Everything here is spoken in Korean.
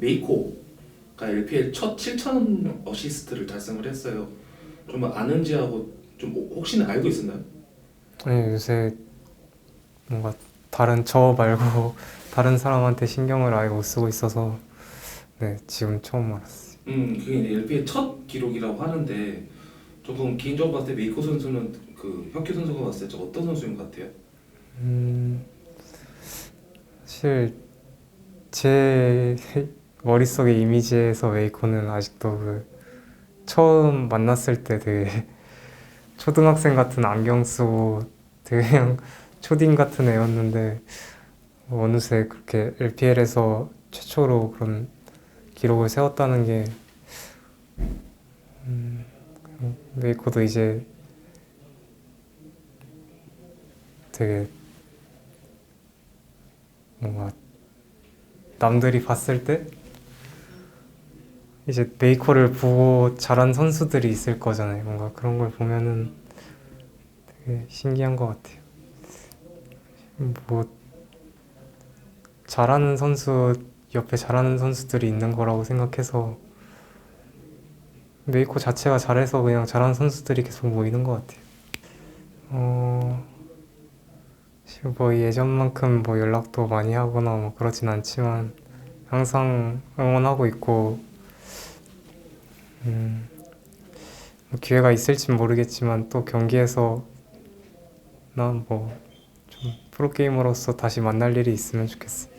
메이코가 LPL 첫 7천 어시스트를 달성을 했어요. 좀 아는지하고 좀 혹시나 알고 있었나요? 아니 요새 뭔가 다른 저 말고 다른 사람한테 신경을 아예 못 쓰고 있어서 네 지금 처음 알았어요. 음, 그게 LPL 첫 기록이라고 하는데 조금 개인적으로 봤을 때 메이코 선수는 그 혁규 선수가 봤을 때좀 어떤 선수인 것 같아요? 음 사실 제 머릿속의 이미지에서 웨이코는 아직도 그 처음 만났을 때 되게 초등학생 같은 안경 쓰고 되게 그냥 초딩 같은 애였는데 어느새 그렇게 LPL에서 최초로 그런 기록을 세웠다는 게 음, 웨이코도 이제 되게 뭔가 남들이 봤을 때 이제 메이커를 보고 잘한 선수들이 있을 거잖아요. 뭔가 그런 걸 보면은 되게 신기한 것 같아요. 뭐 잘하는 선수 옆에 잘하는 선수들이 있는 거라고 생각해서 메이커 자체가 잘해서 그냥 잘하는 선수들이 계속 모이는 것 같아요. 어, 뭐 예전만큼 뭐 연락도 많이 하거나 뭐 그러진 않지만 항상 응원하고 있고 음, 뭐 기회가 있을진 모르겠지만 또 경기에서 난뭐좀 프로게이머로서 다시 만날 일이 있으면 좋겠어.